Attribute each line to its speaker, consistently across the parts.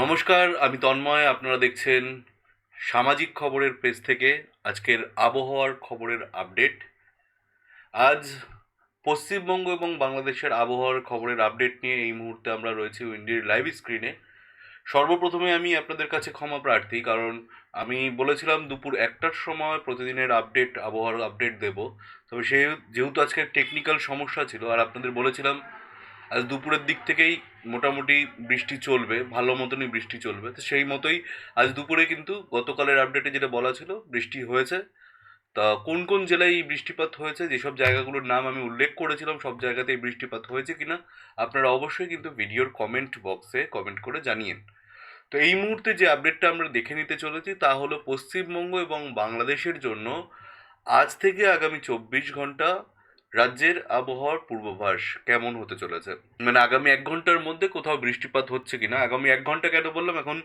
Speaker 1: নমস্কার, আমি তন্ময়। আপনারা দেখছেন সামাজিক খবরের পেজ থেকে আজকের আবহাওয়ার খবরের আপডেট। আজ পশ্চিমবঙ্গ এবং বাংলাদেশের আবহাওয়ার খবরের আপডেট নিয়ে এই মুহূর্তে আমরা রয়েছি উইন্ডির লাইভ স্ক্রিনে। সর্বপ্রথমে আমি আপনাদের কাছে ক্ষমা প্রার্থী, কারণ আমি বলেছিলাম দুপুর একটার সময় প্রতিদিনের আপডেট, আবহাওয়ার আপডেট দেব। তবে সে যেহেতু আজকে টেকনিক্যাল সমস্যা ছিল, আর আপনাদের বলেছিলাম আজ দুপুরের দিক থেকেই মোটামুটি বৃষ্টি চলবে, ভালো মতনই বৃষ্টি চলবে। তো সেই মতোই আজ দুপুরে কিন্তু গতকালের আপডেটে যেটা বলা ছিল, বৃষ্টি হয়েছে। তা কোন কোন জেলায় এই বৃষ্টিপাত হয়েছে, যেসব জায়গাগুলোর নাম আমি উল্লেখ করেছিলাম, সব জায়গাতেই বৃষ্টিপাত হয়েছে কিনা, আপনারা অবশ্যই কিন্তু ভিডিওর কমেন্ট বক্সে কমেন্ট করে জানিয়েন। তো এই মুহূর্তে যে আপডেটটা আমরা দেখে নিতে চলেছি, তা হলো পশ্চিমবঙ্গ এবং বাংলাদেশের জন্য আজ থেকে আগামী চব্বিশ ঘণ্টা রাজ্যের আবহাওয়ার পূর্বাভাস কেমন হতে চলেছে? মানে আগামী এক ঘণ্টার মধ্যে কোথাও বৃষ্টিপাত হচ্ছে কিনা? আগামী এক ঘণ্টা কেন বললাম? এখন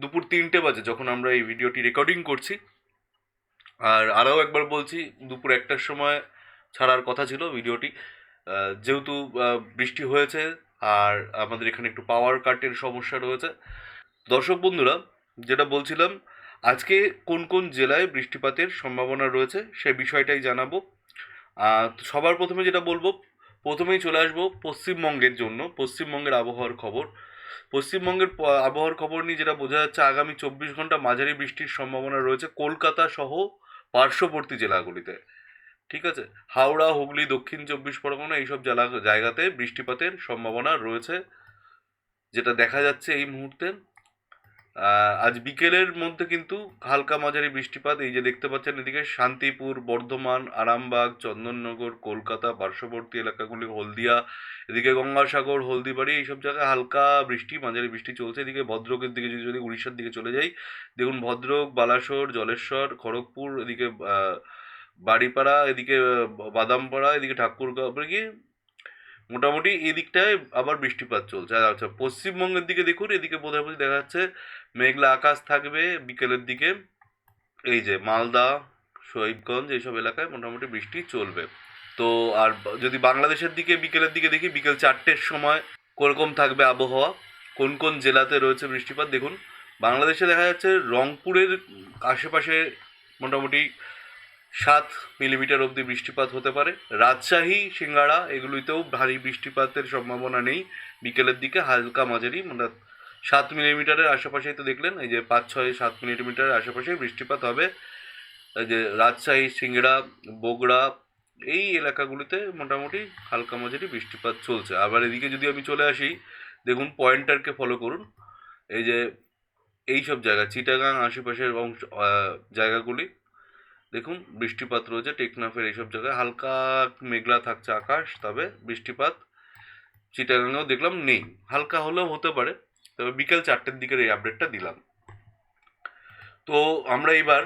Speaker 1: দুপুর তিনটে বাজে যখন আমরা এই ভিডিওটি রেকর্ডিং করছি। আর আরও একবার বলছি, দুপুর একটার সময় ছাড়ার কথা ছিল ভিডিওটি। যেহেতু বৃষ্টি হয়েছে আর আমাদের এখানে একটু পাওয়ার কাটের সমস্যা রয়েছে। দর্শক বন্ধুরা, যেটা বলছিলাম, আজকে কোন কোন জেলায় বৃষ্টিপাতের সম্ভাবনা রয়েছে সে বিষয়টাই জানাব। সবার প্রথমে যেটা বলব, প্রথমেই চলে আসব পশ্চিমবঙ্গের জন্য, পশ্চিমবঙ্গের আবহাওয়ার খবর। পশ্চিমবঙ্গের আবহাওয়ার খবর নিয়ে যেটা বোঝা যাচ্ছে, আগামী চব্বিশ ঘণ্টা মাঝারি বৃষ্টির সম্ভাবনা রয়েছে কলকাতা সহ পার্শ্ববর্তী জেলাগুলিতে। ঠিক আছে? হাওড়া, হুগলি, দক্ষিণ চব্বিশ পরগনা এইসব জেলা, জায়গাতে বৃষ্টিপাতের সম্ভাবনা রয়েছে। যেটা দেখা যাচ্ছে এই মুহূর্তে। আজ বিকেলের মধ্যে কিন্তু হালকা মাঝারি বৃষ্টিপাত, এই যে দেখতে পাচ্ছেন এদিকে শান্তিপুর, বর্ধমান, আরামবাগ, চন্দননগর, কলকাতা, পার্শ্ববর্তী এলাকাগুলি, হলদিয়া, এদিকে গঙ্গাসাগর, হলদিবাড়ি, এইসব জায়গায় হালকা বৃষ্টি, মাঝারি বৃষ্টি চলছে। এদিকে ভদ্রকের দিকে যদি যদি উড়িষ্যার দিকে চলে যাই, দেখুন ভদ্রক, বালাসোর, জলেশ্বর, খড়গপুর, এদিকে বাড়িপাড়া, এদিকে বাদামপাড়া, এদিকে ঠাকুরগাঁও গিয়ে মোটামুটি এদিকটায় আবার বৃষ্টিপাত চলছে। আর আচ্ছা পশ্চিমবঙ্গের দিকে দেখুন, এদিকে বোধহয় দেখা যাচ্ছে মেঘলা আকাশ থাকবে বিকেলের দিকে। এই যে মালদা শহীদগঞ্জ এইসব এলাকায় মোটামুটি বৃষ্টি চলবে। তো আর যদি বাংলাদেশের দিকে বিকেলের দিকে দেখি, বিকেল চারটের সময় কোরকম থাকবে আবহাওয়া? কোন কোন জেলাতে রয়েছে বৃষ্টিপাত? দেখুন, বাংলাদেশে দেখা যাচ্ছে রংপুরের আশেপাশে মোটামুটি সাত মিলিমিটার অবধি বৃষ্টিপাত হতে পারে। রাজশাহী, সিঙ্গাড়া এগুলিতেও ভারী বৃষ্টিপাতের সম্ভাবনা নেই। বিকেলের দিকে হালকা মাঝারি মানে সাত মিলিমিটারের আশেপাশেই তো দেখলেন, এই যে পাঁচ, ছয়, সাত মিলিমিটারের আশেপাশে বৃষ্টিপাত হবে। যে রাজশাহী সিংড়া বগড়া, এই এলাকাগুলিতে মোটামুটি হালকা মাঝারি বৃষ্টিপাত চলছে। আবার এদিকে যদি আমি চলে আসি, দেখুন পয়েন্টারকে ফলো করুন। এই যে এই সব জায়গা, চিটাগাং আশেপাশের অংশ জায়গাগুলি দেখুন, বৃষ্টিপাত রয়েছে টেকনাফের এইসব জায়গায়। হালকা মেঘলা থাকছে আকাশ, তবে বৃষ্টিপাত চিটাগাংয়েও দেখলাম নেই। হালকা হলেও হতে পারে, তবে বিকেল চারটের দিকের এই আপডেটটা দিলাম। তো আমরা এবার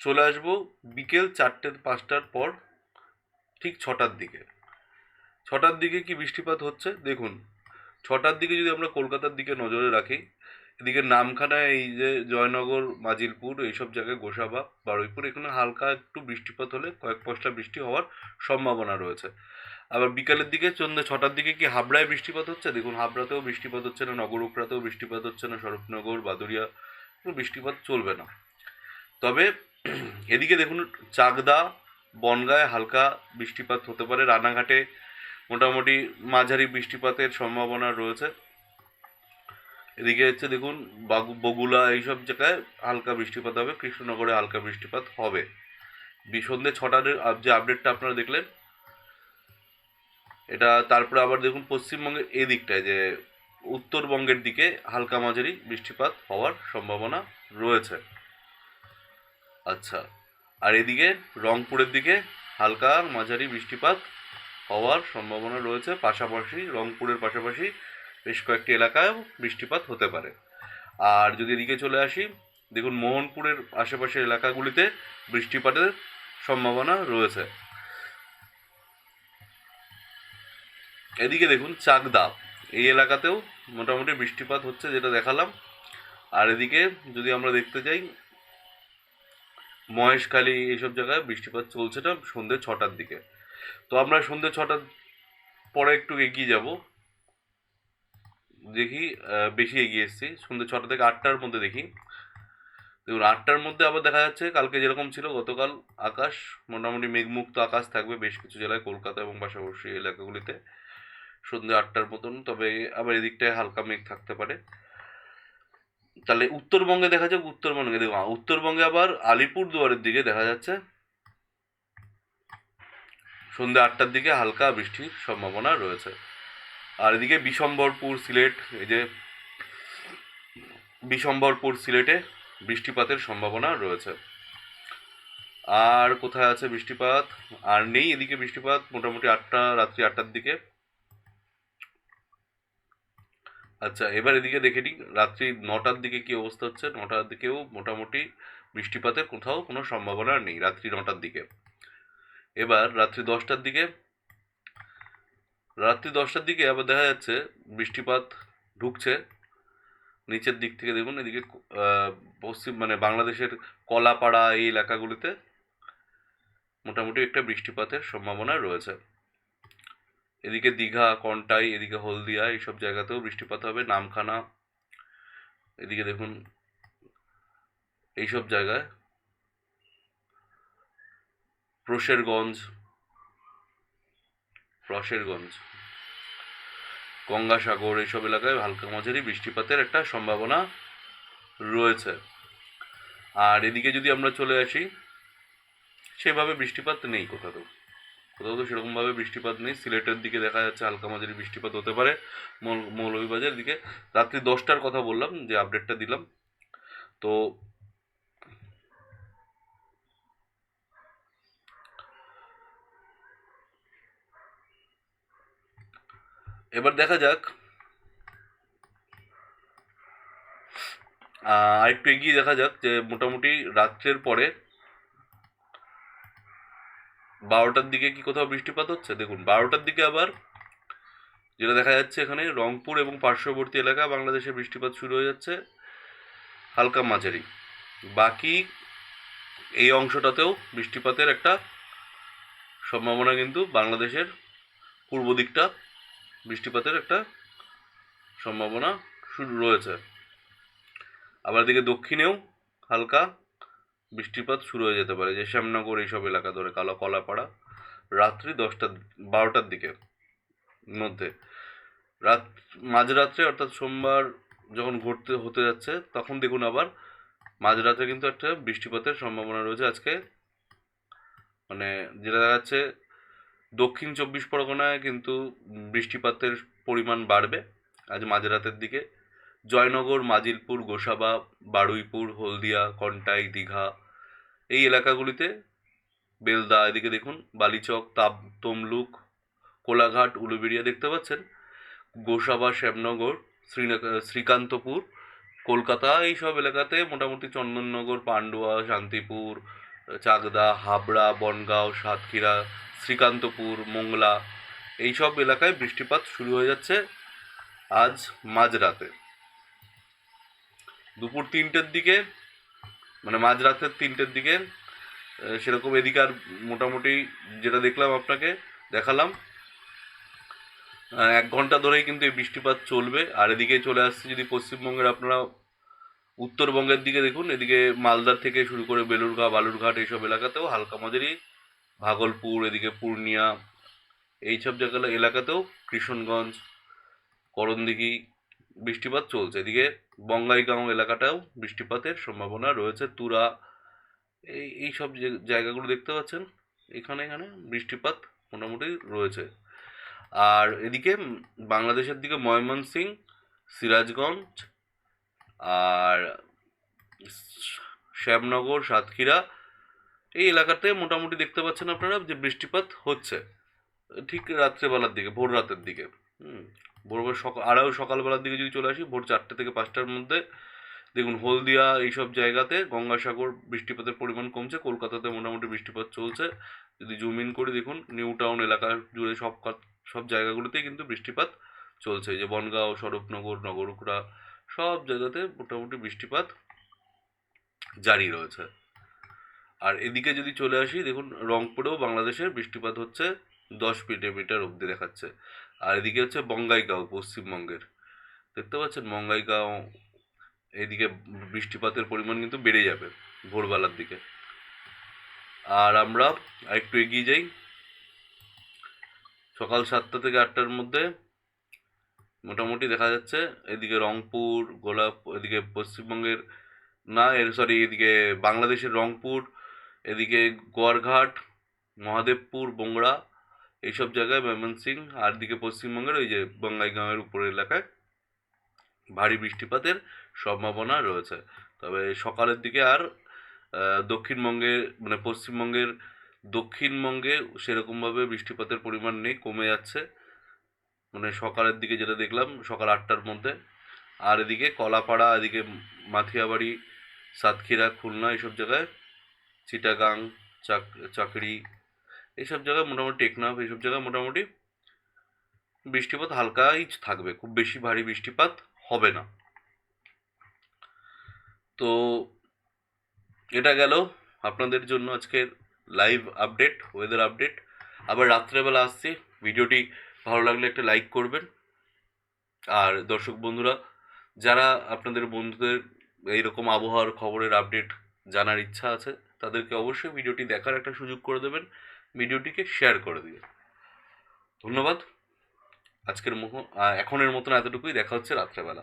Speaker 1: চলে আসব বিকেল চারটে পাঁচটার পর ঠিক ছটার দিকে। ছটার দিকে কি বৃষ্টিপাত হচ্ছে? দেখুন, ছটার দিকে যদি আমরা কলকাতার দিকে নজরে রাখি এদিকে নামখানা, এই যে জয়নগর, মাজিলপুর, এইসব জায়গায় গোসাবা, বারুইপুর, এখানে হালকা একটু বৃষ্টিপাত হলে কয়েক পশলা বৃষ্টি হওয়ার সম্ভাবনা রয়েছে। আবার বিকালের দিকে সন্ধ্যে ছটার দিকে কি হাবড়ায় বৃষ্টিপাত হচ্ছে? দেখুন, হাবড়াতেও বৃষ্টিপাত হচ্ছে না নগর উপরাতেও বৃষ্টিপাত হচ্ছে না, শরৎনগর বাদুরিয়া বৃষ্টিপাত চলবে না। তবে এদিকে দেখুন, চাকদা, বনগায় হালকা বৃষ্টিপাত হতে পারে, রানাঘাটে মোটামুটি মাঝারি বৃষ্টিপাতের সম্ভাবনা রয়েছে। এদিকে হচ্ছে দেখুন, বাগু বগুলা এইসব জায়গায় হালকা বৃষ্টিপাত হবে, কৃষ্ণনগরে হালকা বৃষ্টিপাত হবে। বি- সন্ধ্যে ছটার যে আপডেটটা আপনারা দেখলেন, এটা তারপরে আবার দেখুন পশ্চিমবঙ্গের এই দিকটায় যে উত্তরবঙ্গের দিকে হালকা মাঝারি বৃষ্টিপাত হওয়ার সম্ভাবনা রয়েছে। আচ্ছা আর এদিকে রংপুরের দিকে হালকা মাঝারি বৃষ্টিপাত হওয়ার সম্ভাবনা রয়েছে, পাশাপাশি রংপুরের পাশাপাশি বেশ কয়েকটি এলাকায় বৃষ্টিপাত হতে পারে। আর যদি এদিকে চলে আসি, দেখুন মোহনপুরের আশেপাশের এলাকাগুলিতে বৃষ্টিপাতের সম্ভাবনা রয়েছে। এদিকে দেখুন চাকদা, এই এলাকাতেও মোটামুটি বৃষ্টিপাত হচ্ছে যেটা দেখালাম। আর এদিকে যদি আমরা দেখতে যাই, মহেশখালী এইসব জায়গায় বৃষ্টিপাত চলছে না সন্ধ্যে ছটার দিকে। তো আমরা সন্ধ্যে ছটার পরে একটু এগিয়ে যাব। দেখি বেশি এগিয়ে এসেছি। সন্ধ্যে ছটা থেকে আটটার মধ্যে দেখি। দেখুন, আটটার মধ্যে আবার দেখা যাচ্ছে, কালকে যেরকম ছিল, গতকাল আকাশ, মোটামুটি মেঘমুক্ত আকাশ থাকবে বেশ কিছু জেলায়, কলকাতা এবং পাশাপাশি এলাকাগুলিতে। সন্ধ্যে আটটার মতন, তবে আবার এদিকটায় হালকা মেঘ থাকতে পারে। তাহলে উত্তরবঙ্গে দেখা যাক, উত্তরবঙ্গে দেখুন উত্তরবঙ্গে আবার আলিপুর দুয়ারের দিকে দেখা যাচ্ছে। সন্ধ্যে আটটার দিকে হালকা বৃষ্টির সম্ভাবনা রয়েছে। আর এদিকে বিশম্বরপুর সিলেট, এই যে বিশম্বরপুর সিলেটে বৃষ্টিপাতের সম্ভাবনা রয়েছে। আর কোথায় আছে বৃষ্টিপাত? আর নেই এদিকে বৃষ্টিপাত, মোটামুটি আটটা, রাত্রি আটটার দিকে। আচ্ছা এবার এদিকে দেখে নিই, রাত্রি নটার দিকে কি অবস্থা হচ্ছে? নটার দিকেও মোটামুটি বৃষ্টিপাতের কোথাও কোনো সম্ভাবনা নেই, রাত্রি নটার দিকে। এবার রাত্রি দশটার দিকে রাত্রি দশটার দিকে আবার দেখা যাচ্ছে বৃষ্টিপাত ঢুকছে। নিচের দিক থেকে দেখুন, এদিকে পশ্চিম মানে বাংলাদেশের কলাপাড়া এই এলাকাগুলিতে মোটামুটি একটা বৃষ্টিপাতের সম্ভাবনা রয়েছে। এদিকে দীঘা, কন্টাই, এদিকে হলদিয়া, এইসব জায়গাতেও বৃষ্টিপাত হবে। নামখানা, এদিকে দেখুন, এইসব জায়গায়। প্রশেরগঞ্জ প্রশেরগঞ্জ গঙ্গাসাগর এইসব এলাকায় হালকা মাঝারি বৃষ্টিপাতের একটা সম্ভাবনা রয়েছে। আর এদিকে যদি আমরা চলে আসি, সেভাবে বৃষ্টিপাত নেই কোথাও। কোথাও তো সেরকমভাবে বৃষ্টিপাত নেই। সিলেটের দিকে দেখা যাচ্ছে হালকা মাঝারি বৃষ্টিপাত হতে পারে। মৌল- মৌলভীবাজারের দিকে। রাত্রি দশটার কথা বললাম, যে আপডেটটা দিলাম। তো এবার দেখা যাক। আহ, আরেকটু এগিয়ে দেখা যাক যে মোটামুটি রাত্রের পরে বারোটার দিকে কি কোথাও বৃষ্টিপাত হচ্ছে? দেখুন বারোটার দিকে আবার যেটা দেখা যাচ্ছে এখানে রংপুর এবং পার্শ্ববর্তী এলাকা বাংলাদেশে বৃষ্টিপাত শুরু হয়ে যাচ্ছে হালকা মাঝারি। বাকি এই অংশটাতেও বৃষ্টিপাতের একটা সম্ভাবনা কিন্তু বাংলাদেশের পূর্ব দিকটা বৃষ্টিপাতের একটা সম্ভাবনা শুরু রয়েছে। আবার এদিকে দক্ষিণেও হালকা বৃষ্টিপাত শুরু হয়ে যেতে পারে, যে শ্যামনগর এইসব এলাকা ধরে কালো কলাপাড়া, রাত্রি দশটা, বারোটার দিকে মধ্যে। রাত, মাঝরাত্রে অর্থাৎ সোমবার যখন ঘুরতে হতে যাচ্ছে, তখন দেখুন আবার মাঝরাতে কিন্তু একটা বৃষ্টিপাতের সম্ভাবনা রয়েছে আজকে। মানে যেটা দেখা যাচ্ছে দক্ষিণ চব্বিশ পরগনায় কিন্তু বৃষ্টিপাতের পরিমাণ বাড়বে। আজ মাঝরাতের দিকে জয়নগর, মাজিলপুর, গোসাবা, বারুইপুর, হলদিয়া, কন্টাই, দীঘা এই এলাকাগুলিতে বেলদা, এদিকে দেখুন বালিচক তাপ তমলুক, কোলাঘাট, উলুবেড়িয়া দেখতে পাচ্ছেন। গোসাবা, শ্যামনগর শ্রীকান্তপুর, কলকাতা এইসব এলাকাতে মোটামুটি চন্দননগর, পান্ডুয়া, শান্তিপুর চাকদা, হাবড়া, বনগাঁও, সাতক্ষীরা, শ্রীকান্তপুর, মোংলা এইসব এলাকায় বৃষ্টিপাত শুরু হয়ে যাচ্ছে আজ মাঝরাতে। দুপুর তিনটের দিকে মানে মাঝরাতের তিনটের দিকে সেরকম এদিকে আর মোটামুটি যেটা দেখলাম আপনাকে, দেখালাম। এক ঘণ্টা ধরেই কিন্তু এই বৃষ্টিপাত চলবে। আর এদিকে চলে আসছে যদি পশ্চিমবঙ্গের আপনারা উত্তরবঙ্গের দিকে দেখুন, এদিকে মালদার থেকে শুরু করে বেলুরঘাট, বালুরঘাট এইসব এলাকাতেও হালকা মাঝারি, ভাগলপুর, এদিকে পূর্ণিয়া, এইসব জায়গা এলাকাতেও কিশনগঞ্জ করণদিঘি বৃষ্টিপাত চলছে। এদিকে বঙ্গাইগাঁও এলাকাটাও বৃষ্টিপাতের সম্ভাবনা রয়েছে। তুরা, এই এই সব যে জায়গাগুলো দেখতে পাচ্ছেন, এখানে এখানে বৃষ্টিপাত মোটামুটি রয়েছে। আর এদিকে বাংলাদেশের দিকে ময়মনসিং সিরাজগঞ্জ আর শ্যামনগর, সাতক্ষীরা, এই এলাকাতে মোটামুটি দেখতে পাচ্ছেন আপনারা যে বৃষ্টিপাত হচ্ছে। ঠিক রাত্রেবেলার দিকে, ভোর রাতের দিকে। হুম, ভোর ভোর সকাল আরও সকালবেলার দিকে যদি চলে আসি, ভোর চারটে থেকে পাঁচটার মধ্যে দেখুন হলদিয়া এইসব জায়গাতে গঙ্গাসাগর বৃষ্টিপাতের পরিমাণ কমছে, কলকাতাতে মোটামুটি বৃষ্টিপাত চলছে। যদি জুম ইন করে দেখুন নিউ টাউন এলাকা জুড়ে সব সব জায়গাগুলোতেই কিন্তু বৃষ্টিপাত চলছে। যে বনগাঁও, স্বরূপনগর, নগরকুড়া সব জায়গাতে মোটামুটি বৃষ্টিপাত জারি রয়েছে। আর এদিকে যদি চলে আসি, দেখুন রংপুরেও বাংলাদেশের বৃষ্টিপাত হচ্ছে দশ মিলিমিটার অবধি দেখাচ্ছে। আর এদিকে হচ্ছে বঙ্গাইগাঁও, পশ্চিমবঙ্গের। দেখতে পাচ্ছেন বঙ্গাইগাঁও, এদিকে বৃষ্টিপাতের পরিমাণ কিন্তু বেড়ে যাবে ভোরবেলার দিকে। আর আমরা আরেকটু এগিয়ে যাই। সকাল সাতটা থেকে আটটার মধ্যে মোটামুটি দেখা যাচ্ছে, এদিকে রংপুর, গোলাপ, এদিকে পশ্চিমবঙ্গের, না, এর সরি এদিকে বাংলাদেশের রংপুর, এদিকে গোয়ারঘাট, মহাদেবপুর বংড়া এইসব জায়গায় ময়মনসিং, আর দিকে পশ্চিমবঙ্গের ওই যে বঙ্গাইগাঁওয়ের উপরের এলাকায় ভারী বৃষ্টিপাতের সম্ভাবনা রয়েছে। তবে সকালের দিকে আর দক্ষিণবঙ্গে মানে পশ্চিমবঙ্গের দক্ষিণবঙ্গে সেরকমভাবে বৃষ্টিপাতের পরিমাণ নেই, কমে যাচ্ছে। মানে সকালের দিকে যেটা দেখলাম, সকাল আটটার মধ্যে। আর এদিকে কলাপাড়া, এদিকে মাথিয়াবাড়ি, সাতক্ষীরা, খুলনা এইসব জায়গায়, চিটাগাং, চাক, চাকরি এইসব জায়গায় মোটামুটি টেকনাফ এইসব জায়গায় মোটামুটি বৃষ্টিপাত হালকাই থাকবে। খুব বেশি ভারী বৃষ্টিপাত হবে না। তো এটা গেল আপনাদের জন্য আজকের লাইভ আপডেট ওয়েদার আপডেট আবার রাত্রেবেলা আসছি, ভিডিওটি ভালো লাগলে একটা লাইক করবেন। আর দর্শক বন্ধুরা, যারা আপনাদের বন্ধুদের এইরকম আবহাওয়ার খবরের আপডেট জানার ইচ্ছা আছে, তাদেরকে অবশ্যই ভিডিওটি দেখার একটা সুযোগ করে দেবেন। ভিডিওটিকে শেয়ার করে দিয়ে ধন্যবাদ। আজকের মতো এখনের মতন এতটুকুই। দেখা হচ্ছে রাত্রেবেলা।